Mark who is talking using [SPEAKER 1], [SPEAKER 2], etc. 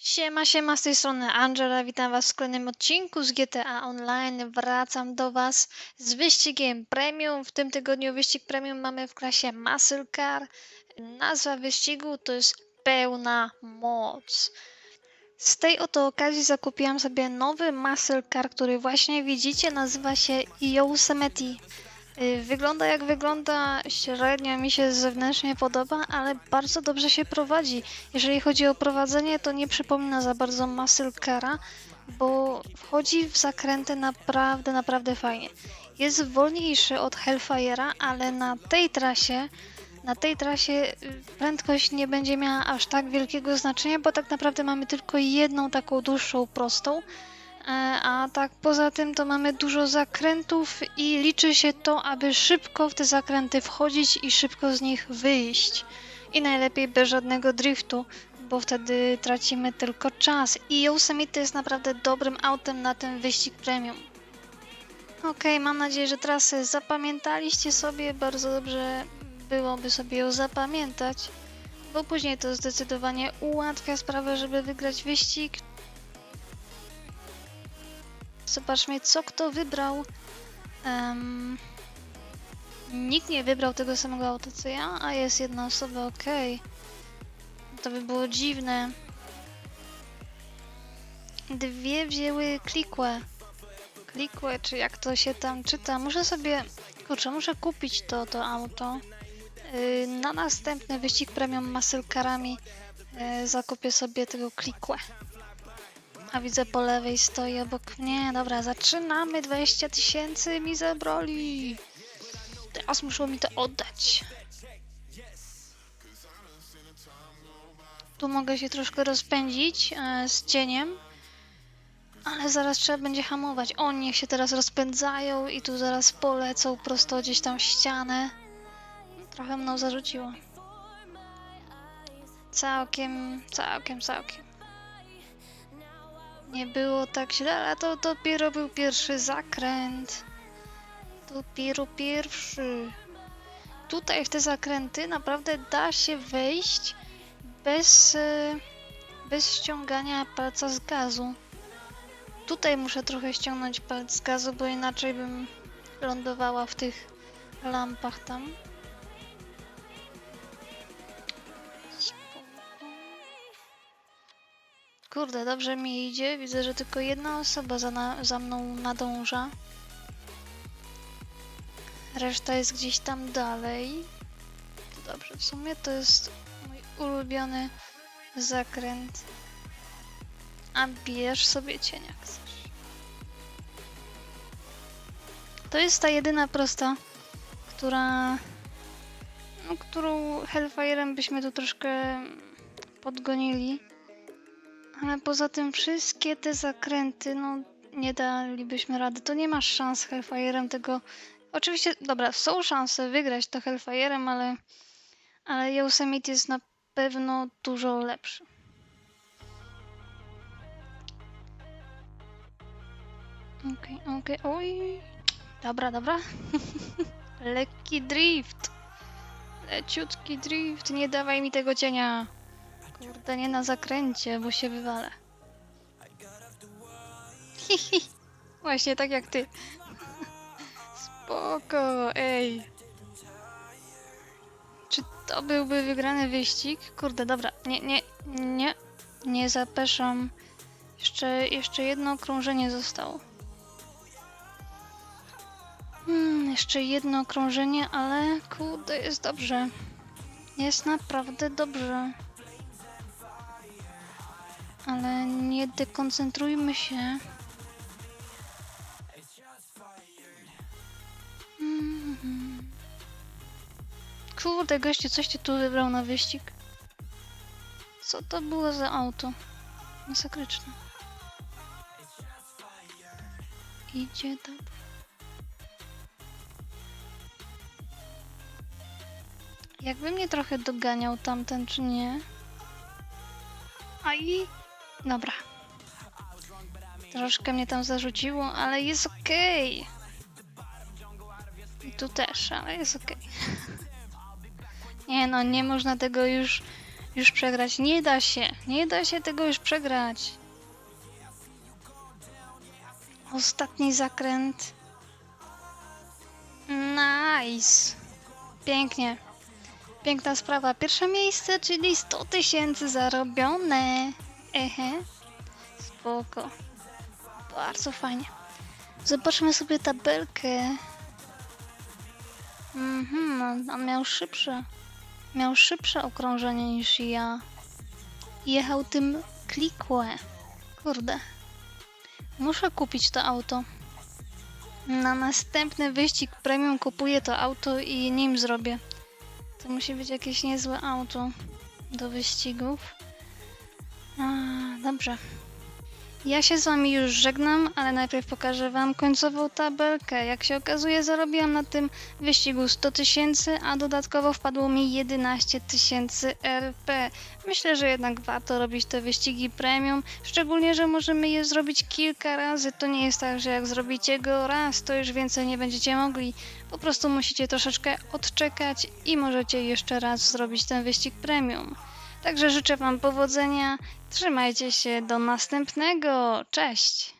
[SPEAKER 1] Siema, siema, z tej strony Angela, witam was w kolejnym odcinku z GTA Online. Wracam do was z wyścigiem premium. W tym tygodniu wyścig premium mamy w klasie Muscle Car. Nazwa wyścigu to jest pełna moc. Z tej oto okazji zakupiłam sobie nowy Muscle Car, który właśnie widzicie, nazywa się Yosemite. Y, Wygląda jak wygląda, średnio mi się zewnętrznie podoba, ale bardzo dobrze się prowadzi. Jeżeli chodzi o prowadzenie, to nie przypomina za bardzo Muscle Cara, bo wchodzi w zakręty naprawdę, naprawdę fajnie. Jest wolniejszy od Hellfire'a, ale na tej trasie, na tej trasie y, prędkość nie będzie miała aż tak wielkiego znaczenia, bo tak naprawdę mamy tylko jedną taką dłuższą prostą. E, A tak poza tym to mamy dużo zakrętów i liczy się to, aby szybko w te zakręty wchodzić i szybko z nich wyjść. I najlepiej bez żadnego driftu, bo wtedy tracimy tylko czas. I Yosemite jest naprawdę dobrym autem na ten wyścig premium. Okej, mam nadzieję, że trasę zapamiętaliście sobie. Bardzo dobrze byłoby sobie ją zapamiętać, bo później to zdecydowanie ułatwia sprawę, żeby wygrać wyścig. Zobaczmy, co kto wybrał. Em, nikt nie wybrał tego samego auta co ja, a jest jedna osoba, okej. To by było dziwne. Dwie wzięły klikłe. Klikłe, czy jak to się tam czyta. Muszę sobie, kurczę, muszę kupić to, to auto. Yy, na następny wyścig premium muscle carami yy, zakupię sobie tego klikłe. A widzę po lewej stoi obok mnie. Dobra, zaczynamy. 20 tysięcy mi zabrali. Teraz muszą mi to oddać. Tu mogę się troszkę rozpędzić e, z cieniem. Ale zaraz trzeba będzie hamować. O, niech się teraz rozpędzają i tu zaraz polecą prosto gdzieś tam ścianę. Trochę mną zarzuciło. Całkiem, całkiem, całkiem. Nie było tak źle, ale to dopiero był pierwszy zakręt. Dopiero pierwszy. Tutaj w te zakręty naprawdę da się wejść bez, e, bez ściągania palca z gazu. Tutaj muszę trochę ściągnąć palec z gazu, bo inaczej bym lądowała w tych lampach tam. Kurde, dobrze mi idzie. Widzę, że tylko jedna osoba za, na, za mną nadąża. Reszta jest gdzieś tam dalej. To dobrze, w sumie to jest mój ulubiony zakręt. A bierz sobie cień jak chcesz. To jest ta jedyna prosta, która... No, którą Hellfire'em byśmy tu troszkę podgonili. Ale poza tym wszystkie te zakręty, no nie dalibyśmy rady. To nie masz szans Hellfire'em tego. Oczywiście, dobra, są szanse wygrać to Hellfire'em, ale, ale Yosemite jest na pewno dużo lepszy. Okej, okej, oj. Dobra, dobra. Lekki drift. Leciutki drift, nie dawaj mi tego cienia. Kurde, nie na zakręcie, bo się wywalę. Hihi. Właśnie tak jak ty. Spoko, ej. Czy to byłby wygrany wyścig? Kurde, dobra. Nie, nie, nie. Nie zapeszam. Jeszcze, jeszcze jedno okrążenie zostało. Hmm, jeszcze jedno okrążenie, ale kurde, jest dobrze. Jest naprawdę dobrze ale nie dekoncentrujmy się. Mhm. Kurde, gościu, coś ty tu wybrał na wyścig? Co to było za auto? Masakryczne. Idzie dobrze. Jakby mnie trochę doganiał tamten, czy nie? A i Dobra. Troszkę mnie tam zarzuciło, ale jest okej. I tu też, ale jest okej. Nie no, nie można tego już już przegrać. Nie da się. Nie da się tego już przegrać. Ostatni zakręt. Nice. Pięknie. Piękna sprawa. Pierwsze miejsce, czyli 100 tysięcy zarobione. Ehe. Spoko. Bardzo fajnie. Zobaczmy sobie tabelkę. Mhm, on miał szybsze. Miał szybsze okrążenie niż ja. Jechał tym klikłe. Kurde. Muszę kupić to auto. Na następny wyścig premium kupuję to auto i nim zrobię. To musi być jakieś niezłe auto do wyścigów. A, dobrze. Ja się z wami już żegnam, ale najpierw pokażę wam końcową tabelkę. Jak się okazuje, zarobiłam na tym wyścigu 100 tysięcy, a dodatkowo wpadło mi 11 tysięcy RP. Myślę, że jednak warto robić te wyścigi premium, szczególnie, że możemy je zrobić kilka razy. To nie jest tak, że jak zrobicie go raz, to już więcej nie będziecie mogli. Po prostu musicie troszeczkę odczekać i możecie jeszcze raz zrobić ten wyścig premium. Także życzę Wam powodzenia. Trzymajcie się do następnego. Cześć!